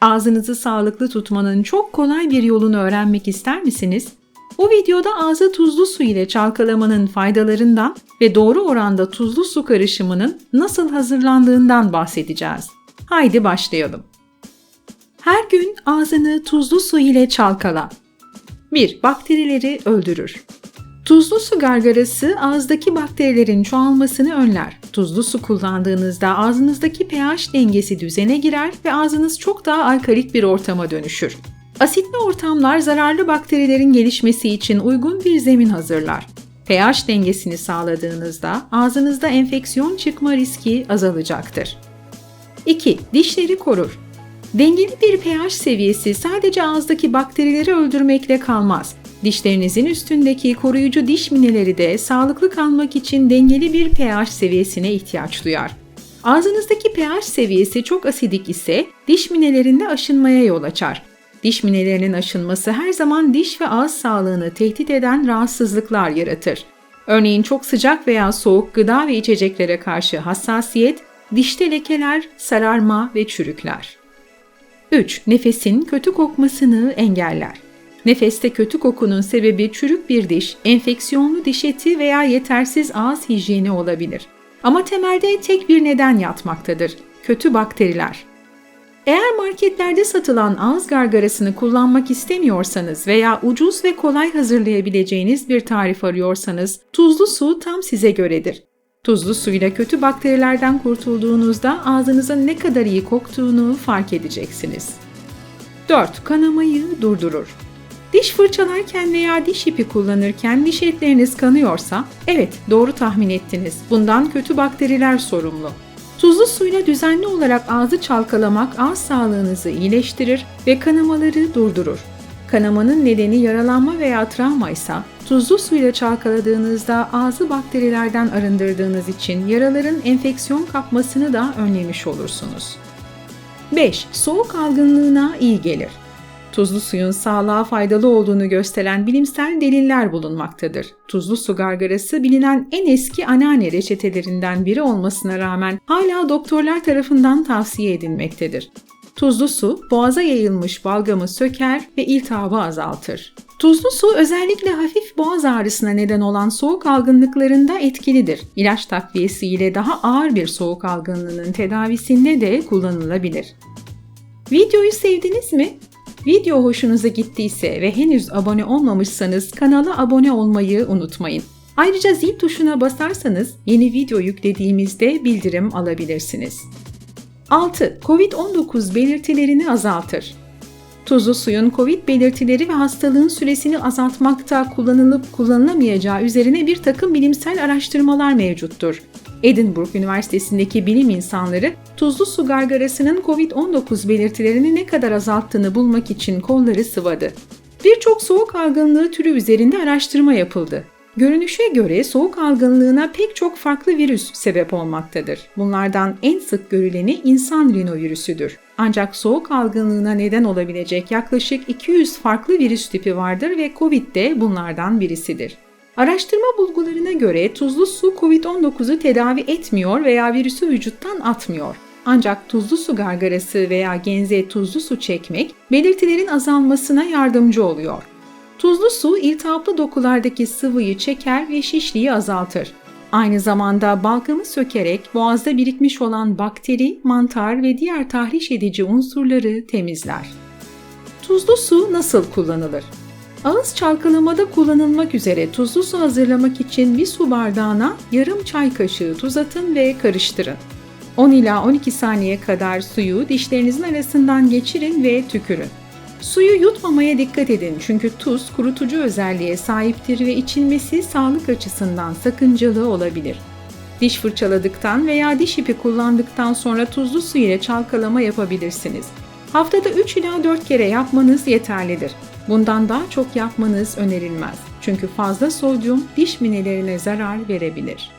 Ağzınızı sağlıklı tutmanın çok kolay bir yolunu öğrenmek ister misiniz? Bu videoda ağzı tuzlu su ile çalkalamanın faydalarından ve doğru oranda tuzlu su karışımının nasıl hazırlandığından bahsedeceğiz. Haydi başlayalım. Her gün ağzını tuzlu su ile çalkala. 1. Bakterileri öldürür. Tuzlu su gargarası ağızdaki bakterilerin çoğalmasını önler. Tuzlu su kullandığınızda ağzınızdaki pH dengesi düzene girer ve ağzınız çok daha alkalik bir ortama dönüşür. Asitli ortamlar zararlı bakterilerin gelişmesi için uygun bir zemin hazırlar. pH dengesini sağladığınızda ağzınızda enfeksiyon çıkma riski azalacaktır. 2. Dişleri korur. Dengeli bir pH seviyesi sadece ağızdaki bakterileri öldürmekle kalmaz. Dişlerinizin üstündeki koruyucu diş mineleri de sağlıklı kalmak için dengeli bir pH seviyesine ihtiyaç duyar. Ağzınızdaki pH seviyesi çok asidik ise diş minelerinde aşınmaya yol açar. Diş minelerinin aşınması her zaman diş ve ağız sağlığını tehdit eden rahatsızlıklar yaratır. Örneğin çok sıcak veya soğuk gıda ve içeceklere karşı hassasiyet, dişte lekeler, sararma ve çürükler. 3. Nefesin kötü kokmasını engeller. Nefeste kötü kokunun sebebi çürük bir diş, enfeksiyonlu diş eti veya yetersiz ağız hijyeni olabilir. Ama temelde tek bir neden yatmaktadır. Kötü bakteriler. Eğer marketlerde satılan ağız gargarasını kullanmak istemiyorsanız veya ucuz ve kolay hazırlayabileceğiniz bir tarif arıyorsanız tuzlu su tam size göredir. Tuzlu suyla kötü bakterilerden kurtulduğunuzda ağzınızın ne kadar iyi koktuğunu fark edeceksiniz. 4. Kanamayı durdurur. Diş fırçalarken veya diş ipi kullanırken diş etleriniz kanıyorsa, evet doğru tahmin ettiniz. Bundan kötü bakteriler sorumlu. Tuzlu suyla düzenli olarak ağzı çalkalamak ağız sağlığınızı iyileştirir ve kanamaları durdurur. Kanamanın nedeni yaralanma veya travma ise tuzlu suyla çalkaladığınızda ağzı bakterilerden arındırdığınız için yaraların enfeksiyon kapmasını da önlemiş olursunuz. 5. Soğuk algınlığına iyi gelir. Tuzlu suyun sağlığa faydalı olduğunu gösteren bilimsel deliller bulunmaktadır. Tuzlu su gargarası bilinen en eski anneanne reçetelerinden biri olmasına rağmen hala doktorlar tarafından tavsiye edilmektedir. Tuzlu su boğaza yayılmış balgamı söker ve iltihabı azaltır. Tuzlu su özellikle hafif boğaz ağrısına neden olan soğuk algınlıklarında etkilidir. İlaç takviyesi ile daha ağır bir soğuk algınlığının tedavisinde de kullanılabilir. Videoyu sevdiniz mi? Video hoşunuza gittiyse ve henüz abone olmamışsanız kanala abone olmayı unutmayın. Ayrıca zil tuşuna basarsanız yeni video yüklediğimizde bildirim alabilirsiniz. 6. Covid-19 belirtilerini azaltır. Tuzlu suyun COVID belirtileri ve hastalığın süresini azaltmakta kullanılıp kullanılamayacağı üzerine bir takım bilimsel araştırmalar mevcuttur. Edinburgh Üniversitesi'ndeki bilim insanları tuzlu su gargarasının COVID-19 belirtilerini ne kadar azalttığını bulmak için kolları sıvadı. Birçok soğuk algınlığı türü üzerinde araştırma yapıldı. Görünüşe göre soğuk algınlığına pek çok farklı virüs sebep olmaktadır. Bunlardan en sık görüleni insan rinovirüsüdür. Ancak soğuk algınlığına neden olabilecek yaklaşık 200 farklı virüs tipi vardır ve COVID de bunlardan birisidir. Araştırma bulgularına göre tuzlu su COVID-19'u tedavi etmiyor veya virüsü vücuttan atmıyor. Ancak tuzlu su gargarası veya genze tuzlu su çekmek belirtilerin azalmasına yardımcı oluyor. Tuzlu su iltihaplı dokulardaki sıvıyı çeker ve şişliği azaltır. Aynı zamanda balgamı sökerek boğazda birikmiş olan bakteri, mantar ve diğer tahriş edici unsurları temizler. Tuzlu su nasıl kullanılır? Ağız çalkalamada kullanılmak üzere tuzlu su hazırlamak için bir su bardağına yarım çay kaşığı tuz atın ve karıştırın. 10 ila 12 saniye kadar suyu dişlerinizin arasından geçirin ve tükürün. Suyu yutmamaya dikkat edin çünkü tuz kurutucu özelliğe sahiptir ve içilmesi sağlık açısından sakıncalı olabilir. Diş fırçaladıktan veya diş ipi kullandıktan sonra tuzlu su ile çalkalama yapabilirsiniz. Haftada 3 ila 4 kere yapmanız yeterlidir. Bundan daha çok yapmanız önerilmez. Çünkü fazla sodyum diş minelerine zarar verebilir.